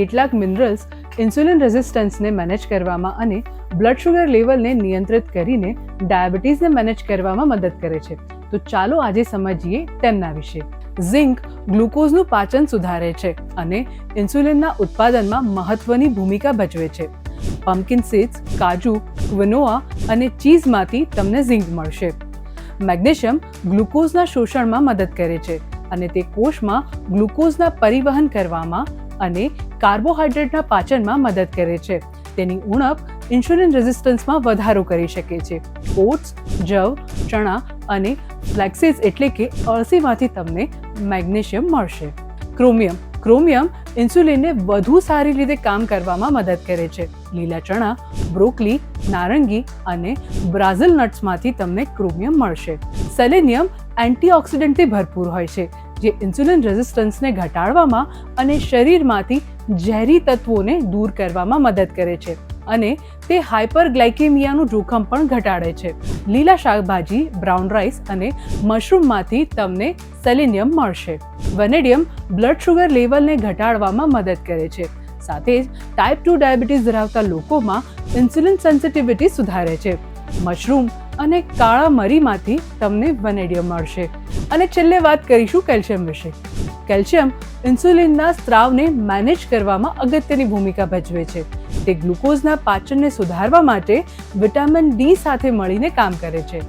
કેટલાક minerals insulin રેઝિસ્ટન્સને manage કરવામાં અને બ્લડ શુગર લેવલને નિયંત્રિત કરીને ડાયાબિટીસને મેનેજ કરવામાં મદદ કરે છે. તો ચાલો આજે સમજીએ તેમના વિશે. ઝિંક ગ્લુકોઝનું પાચન સુધારે છે અને ઇન્સ્યુલિનના ઉત્પાદનમાં મહત્વની ભૂમિકા ભજવે છે. પમ્પકિન સીડ્સ કાજુ ક્વિનોઆ અને ચીઝમાંથી તમને ઝિંક મળશે. મેગ્નેશિયમ ગ્લુકોઝના શોષણમાં મદદ કરે છે અને તે કોષમાં ગ્લુકોઝના પરિવહન કરવામાં અને કાર્બોહાઈડ્રેટના પાચનમાં મદદ કરે છે. તેની ઉણપ ઇન્સ્યુલિન રેઝિસ્ટન્સમાં વધારો કરી શકે છે. ઓટ્સ, જવ, ચણા અને ફ્લેક્સીસ એટલે કે અળસીમાંથી તમને મેગ્નેશિયમ મળશે. ક્રોમિયમ. ક્રોમિયમ ઇન્સ્યુલિનને વધુ સારી રીતે કામ કરવામાં મદદ કરે છે. લીલા ચણા, બ્રોકલી, નારંગી અને બ્રાઝિલ નટ્સમાંથી તમને ક્રોમિયમ મળશે. સેલેનિયમ એન્ટીઓક્સિડન્ટથી ભરપૂર હોય છે. જે ઇન્સ્યુલિન રેઝિસ્ટન્સને ઘટાડવામાં અને શરીરમાંથી ઝેરી તત્વોને દૂર કરવામાં મદદ કરે છે અને તે હાઇપરગ્લાઇકેમિયાનું જોખમ પણ ઘટાડે છે. લીલા શાકભાજી, બ્રાઉન રાઈસ અને મશરૂમમાંથી તમને સેલેનિયમ મળશે. વેનેડિયમ બ્લડ શુગર લેવલને ઘટાડવામાં મદદ કરે છે. સાથે જ ટાઈપ ટુ ડાયાબિટીસ ધરાવતા લોકોમાં ઇન્સ્યુલિન સેન્સિટિવિટી સુધારે છે. મશરૂમ અને કાળા મરીમાંથી તમને વનેડિયમ મળશે. અને છેલ્લે વાત કરીશું કેલ્શિયમ વિશે. કેલ્શિયમ ઇન્સ્યુલિનના સ્ત્રાવને મેનેજ કરવામાં અગત્યની ભૂમિકા ભજવે છે. તે ગ્લુકોઝના પાચનને સુધારવા માટે વિટામિન ડી સાથે મળીને કામ કરે છે.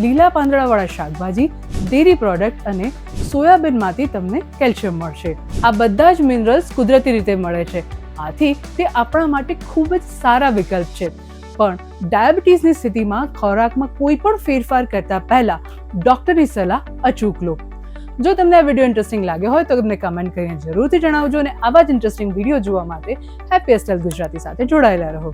લીલા પાંદડાવાળા શાકભાજી, ડેરી પ્રોડક્ટ અને સોયાબીનમાંથી તમને કેલ્શિયમ મળશે. આ બધા જ મિનરલ્સ કુદરતી રીતે મળે છે. આથી તે આપણા માટે ખૂબ જ સારા વિકલ્પ છે. પણ ડાયાબિટીસની સ્થિતિમાં ખોરાકમાં કોઈ પણ ફેરફાર કરતા પહેલા ડોક્ટરની સલાહ અચૂક લો. જો તમને આ વીડિયો ઇન્ટરેસ્ટિંગ લાગ્યો હોય તો તમને કમેન્ટ કરીને જરૂરથી જણાવજો અને આવા જ ઇન્ટરેસ્ટિંગ વીડિયો જોવા માટે હેપી સ્ટાઇલ ગુજરાતી સાથે જોડાયેલા રહો.